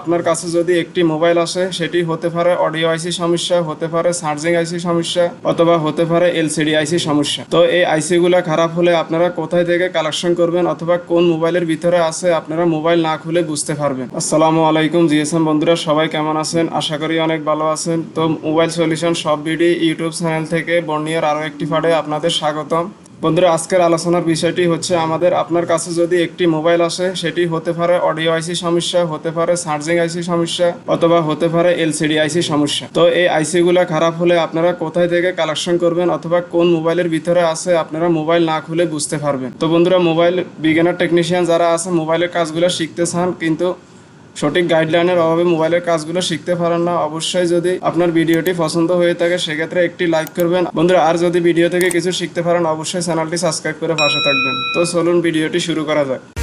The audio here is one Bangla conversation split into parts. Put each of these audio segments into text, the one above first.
আপনার কাছে যদি একটি মোবাইল আসে, সেটি হতে পারে অডিও আইসি সমস্যা, হতে পারে চার্জিং আইসি সমস্যা, অথবা হতে পারে এলসিডি আইসি সমস্যা। তো এই আইসি গুলা খারাপ হলে আপনারা কোথায় থেকে কালেকশন করবেন অথবা কোন মোবাইলের ভিতরে আছে, আপনারা মোবাইল না খুলে বুঝতে পারবেন। আসসালামু আলাইকুম জিএসএম বন্ধুরা, সবাই কেমন আছেন? আশা করি অনেক ভালো আছেন। তো মোবাইল সলিউশন সব ভিডিও ইউটিউব চ্যানেল থেকে বর্নিয়ার আরও একটি ফাড়ে আপনাদের স্বাগতম। বন্ধুরা, আজকের আলোচনার বিষয়টি হচ্ছে আমাদের আপনার কাছে যদি একটি মোবাইল আসে, সেটি হতে পারে অডিও আইসি সমস্যা, হতে পারে চার্জিং আইসি সমস্যা, অথবা হতে পারে এলসিডি আইসি সমস্যা। তো এই আইসি গুলা খারাপ হলে আপনারা কোথায় থেকে কালেকশন করবেন অথবা কোন মোবাইলের ভিতরে আছে, আপনারা মোবাইল না খুলে বুঝতে পারবেন। তো বন্ধুরা, মোবাইল বিজ্ঞানের টেকনিশিয়ান যারা আছে, মোবাইলের কাজগুলো শিখতে চান, কিন্তু সঠিক গাইডলাইনের অভাবে মোবাইলের কাজগুলো শিখতে পারেন না। অবশ্যই যদি আপনার ভিডিওটি পছন্দ হয়ে থাকে, সেক্ষেত্রে একটি লাইক করবেন। বন্ধুরা, আর যদি ভিডিও থেকে কিছু শিখতে পারেন, অবশ্যই চ্যানেলটি সাবস্ক্রাইব করে পাশে থাকবেন। তো চলুন, ভিডিওটি শুরু করা যাক।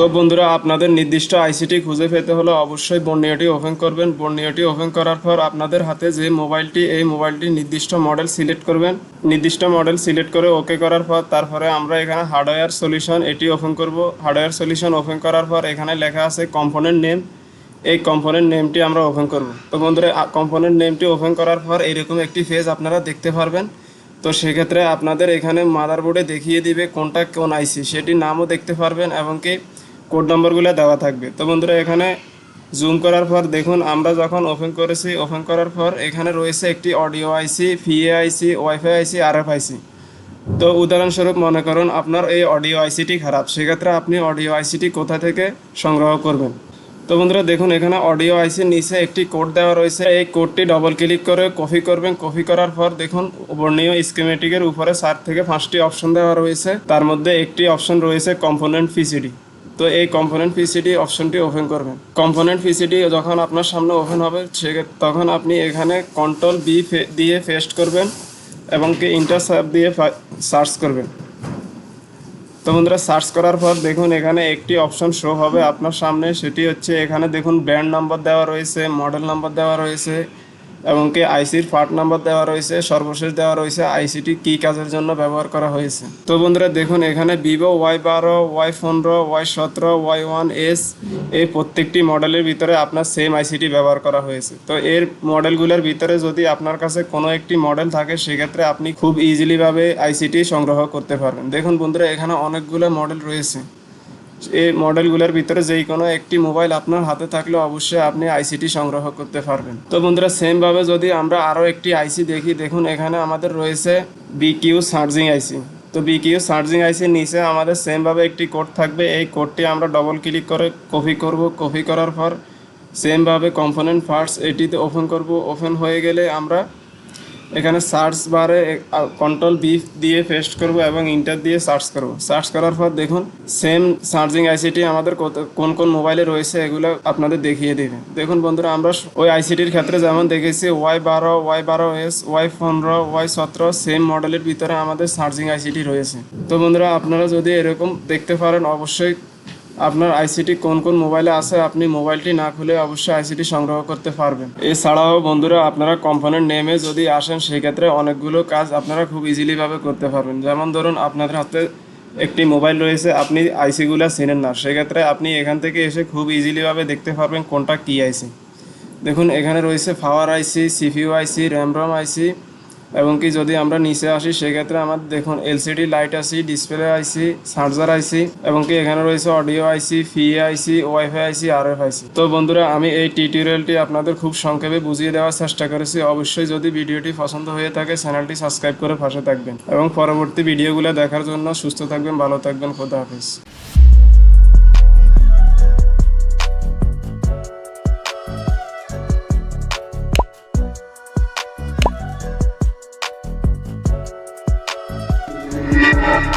তো বন্ধুরা, আপনাদের নির্দিষ্ট আইসিটি খুঁজে পেতে হলে অবশ্যই বর্ণীয়টি ওপেন করবেন। বর্ণীয়টি ওপেন করার পর আপনাদের হাতে যে মোবাইলটি, এই মোবাইলটি নির্দিষ্ট মডেল সিলেক্ট করবেন। নির্দিষ্ট মডেল সিলেক্ট করে ওকে করার পর তারপরে আমরা এখানে হার্ডওয়্যার সলিউশন এটি ওপেন করব। হার্ডওয়্যার সলিউশন ওপেন করার পর এখানে লেখা আছে কম্পোনেন্ট নেম। এই কম্পোনেন্ট নেমটি আমরা ওপেন করব। তো বন্ধুরা কম্পোনেন্ট নেমটি ওপেন করার পর এরকম একটি পেজ আপনারা দেখতে পারবেন। তো সেক্ষেত্রে আপনাদের এখানে মাদারবোর্ডে দেখিয়ে দিবে কোনটা কোন আইসি সেটির নামও দেখতে পারবেন এবং কি কোড নম্বরগুলো দেওয়া থাকবে। তো বন্ধুরা, এখানে জুম করার পর দেখুন, আমরা যখন ওপেন করেছি ওপেন করার পর এখানে রয়েছে একটি audio IC ফিএ IC wifi IC R F IC তো উদাহরণস্বরূপ মনে করুন, আপনার এই অডিও আইসিটি খারাপ, সেক্ষেত্রে আপনি অডিও আইসিটি কোথা থেকে সংগ্রহ করবেন? তো বন্ধুরা, দেখুন, এখানে অডিও আইসির নিচে একটি কোড দেওয়া রয়েছে, এই কোডটি ডবল ক্লিক করে কপি করবেন। কপি করার পর দেখুন বর্ণীয় স্কিমেটিকের উপরে চার থেকে পাঁচটি অপশন দেওয়া রয়েছে। তার মধ্যে একটি অপশন রয়েছে কম্পোনেন্ট পিসিডি তো এই কম্পোনেন্ট পিসিডি অপশনটি ওপেন করবেন। কম্পোনেন্ট পিসিডি যখন আপনার সামনে ওপেন হবে সে তখন আপনি এখানে কন্ট্রোল বি দিয়ে পেস্ট করবেন এবং কি ইন্টারসাপ দিয়ে সার্চ করবেন। তো বন্ধুরা সার্চ করার পর দেখুন এখানে একটি অপশন শো হবে আপনার সামনে। সেটি হচ্ছে এখানে দেখুন ব্র্যান্ড নাম্বার দেওয়া রয়েছে মডেল নাম্বার দেওয়া রয়েছে। এবং কি আইসির পার্ট নাম্বার দেওয়া রয়েছে, সর্বশেষ দেওয়া রয়েছে, আইসিটি কি কাজের জন্য ব্যবহার করা হয়েছে। তো বন্ধুরা, দেখুন, এখানে ভিভো ওয়াই বারো, ওয়াই পনেরো, ওয়াই সতেরো, ওয়াই ওয়ান এস, এই প্রত্যেকটি মডেলের ভিতরে আপনার সেম আইসিটি ব্যবহার করা হয়েছে। তো এর মডেলগুলোর ভিতরে যদি আপনার কাছে কোনো একটি মডেল থাকে, সেক্ষেত্রে আপনি খুব ইজিলিভাবে আইসিটি সংগ্রহ করতে পারবেন। দেখুন বন্ধুরা, এখানে অনেকগুলো মডেল রয়েছে। এই মডেলগুলোর ভিতরে যেই কোনো একটি মোবাইল আপনার হাতে থাকলে অবশ্যই আপনি আইসিটি সংগ্রহ করতে পারবেন। তো বন্ধুরা সেম ভাবে যদি আমরা আরও একটি আইসি দেখি, দেখুন এখানে আমাদের রয়েছে বিকিউ চার্জিং আইসি তো বিকিউ চার্জিং আইসির নিচে আমাদের সেম ভাবে একটি কোড থাকবে। এই কোডটি আমরা ডবল ক্লিক করে কপি করব। কপি করার পর সেম ভাবে কম্পোনেন্ট পার্টস এটিতে ওপেন করব। ওপেন হয়ে গেলে আমরা এখানে সার্চ বারে কন্ট্রোল বি দিয়ে পেস্ট করব এবং ইন্টার দিয়ে সার্চ করব। সার্চ করার পর দেখুন সেম চার্জিং আইসিটি আমাদের কোন কোন মোবাইলে রয়েছে এগুলো আপনাদের দেখিয়ে দেবে। দেখুন বন্ধুরা, আমরা ওই আইসিটির ক্ষেত্রে যেমন দেখেছি ওয়াই বারো ওয়াই বারো এস ওয়াই পনেরো ওয়াই সতেরো সেম মডেলের ভিতরে আমাদের চার্জিং আইসিটি রয়েছে। তো বন্ধুরা, আপনারা যদি এরকম দেখতে পারেন, অবশ্যই আপনার আইসিটি কোন কোন মোবাইলে আছে আপনি মোবাইলটি না খুলে অবশ্যই আইসিটি সংগ্রহ করতে পারবেন। এছাড়াও বন্ধুরা, আপনারা কোম্পানির নেমে যদি আসেন, সেক্ষেত্রে অনেকগুলো কাজ আপনারা খুব ইজিলিভাবে করতে পারবেন। যেমন ধরুন, আপনাদের হাতে একটি মোবাইল রয়েছে, আপনি আইসিগুলো চেনেন না। সেক্ষেত্রে আপনি এখান থেকে এসে খুব ইজিলিভাবে দেখতে পারবেন কোনটা কি আইসি। দেখুন, এখানে রয়েছে পাওয়ার আইসি সিপিইউ আইসি র্যাম রম আইসি এবং কি যদি আমরা নিচে আসি, সেক্ষেত্রে আমাদের দেখুন LCD light IC display IC charger IC এবং কি এখানে রয়েছে অডিও আইসি ফি IC wifi IC R F IC তো বন্ধুরা, আমি এই টিউটোরিয়ালটি আপনাদের খুব সংক্ষেপে বুঝিয়ে দেওয়ার চেষ্টা করেছি। অবশ্যই যদি ভিডিওটি পছন্দ হয়ে থাকে চ্যানেলটি সাবস্ক্রাইব করে পাশে থাকবেন। এবং পরবর্তী ভিডিওগুলো দেখার জন্য সুস্থ থাকবেন, ভালো থাকবেন, খোদা হাফিজ। Bye.